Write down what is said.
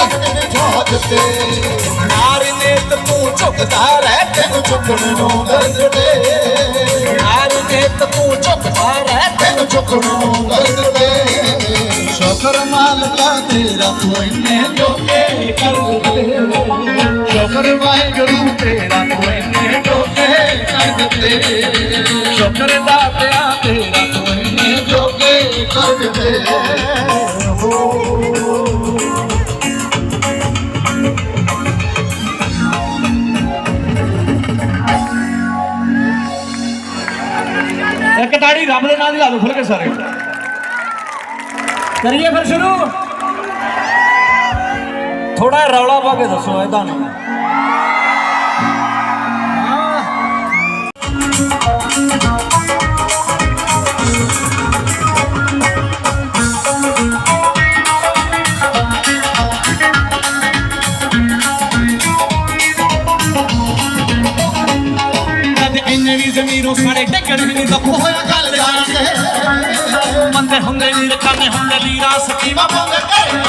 ਕਹਿੰਦੇ ਨੇ ਫੌਜ ਤੇ ਨਾਰ ਨੇ ਤੂੰ ਝੁਕਦਾ ਰਹਿ, ਤੈਨੂੰ ਝੁਕਣ ਨੂੰ ਗਰਦਦੇ ਨਾਰ ਨੇ ਤੂੰ ਝੁਕਦਾ ਰਹਿ, ਤੈਨੂੰ ਝੁਕਣ ਨੂੰ ਗਰਦਦੇ ਸ਼ੁਕਰ ਮਾਲਕਾ ਤੇਰਾ ਤੂੰ ਇੰਨੇ ਜੋਗੇ ਕਰਦੇ। ਸ਼ੁਕਰ ਵਾਹਿਗੁਰੂ ਤੇਰਾ ਤੂੰ ਇੰਨੇ ਜੋਗੇ ਕਰਦੇ। ਸ਼ੁਕਰ ਦਾ ਪਿਆ ਤੇਰਾ ਤੂੰ ਇੰਨੇ ਜੋਗੇ ਕਰਦੇ। ਇੱਕ ਤਾੜੀ ਰੱਬ ਦੇ ਨਾਂ ਦੀ ਲਾ ਲਓ ਖੁੱਲ ਕੇ ਸਾਰੇ। ਕਰੀਏ ਫਿਰ ਸ਼ੁਰੂ। ਥੋੜਾ ਰੌਲਾ ਪਾ ਕੇ ਦੱਸੋ ਐਦਾਂ ਨਹੀਂ ਕਦੇ ਵੀ ਜ਼ਮੀਰੋਂ ਸਾਰੇ ਡੱਗਣ ਨਹੀਂ ਦੱਪ ਹੋਇਆ ਗੱਲ ਜਾਣ ਕੇ ਹੁੰਦੇ ਨਹੀਂ ਰਕਾਨੇ ਹੁੰਦੇ ਲੀਰਾ ਸਕੀਵਾ ਬਾਬਾ ਦੇ ਘਰ।